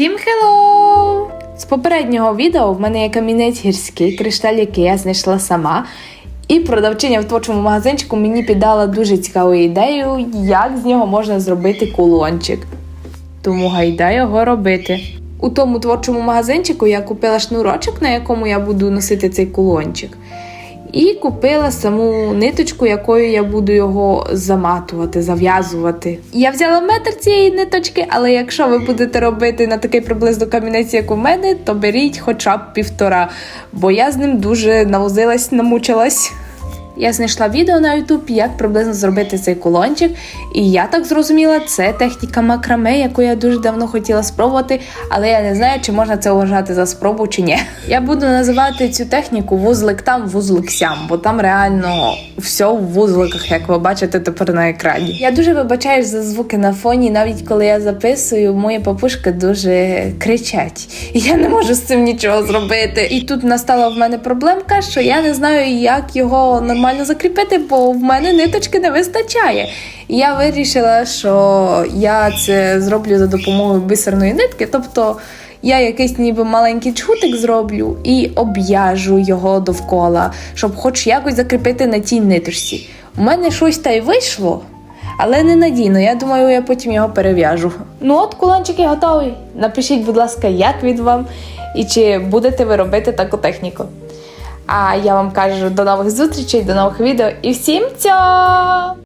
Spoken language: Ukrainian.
Всім хеллоу! З попереднього відео в мене є камінець гірський, кришталь, який я знайшла сама. І продавчиня в творчому магазинчику мені піддала дуже цікаву ідею, як з нього можна зробити кулончик. Тому гайда його робити. У тому творчому магазинчику я купила шнурочок, на якому я буду носити цей кулончик. І купила саму ниточку, якою я буду його заматувати, зав'язувати. Я взяла метр цієї ниточки, але якщо ви будете робити на такий приблизно камінець, як у мене, то беріть хоча б півтора, бо я з ним дуже навозилась, намучилась. Я знайшла відео на YouTube, як приблизно зробити цей кулончик, і я так зрозуміла, це техніка макраме, яку я дуже давно хотіла спробувати, але я не знаю, чи можна це вважати за спробу чи ні. Я буду називати цю техніку вузлик там, вузлик сям, бо там реально все в вузликах, як ви бачите тепер на екрані. Я дуже вибачаюсь за звуки на фоні, навіть коли я записую, мої папушки дуже кричать. І я не можу з цим нічого зробити. І тут настала в мене проблемка, що я не знаю, як його нормально закріпити, бо в мене ниточки не вистачає. І я вирішила, що я це зроблю за допомогою бисерної нитки, тобто. Я якийсь ніби маленький чхутик зроблю і об'яжу його довкола, щоб хоч якось закріпити на тій ниточці. У мене щось та й вийшло, але не надійно. Я думаю, я потім його перев'яжу. Ну от кулончики готові. Напишіть, будь ласка, як від вам і чи будете ви робити таку техніку. А я вам кажу до нових зустрічей, до нових відео і всім цьо!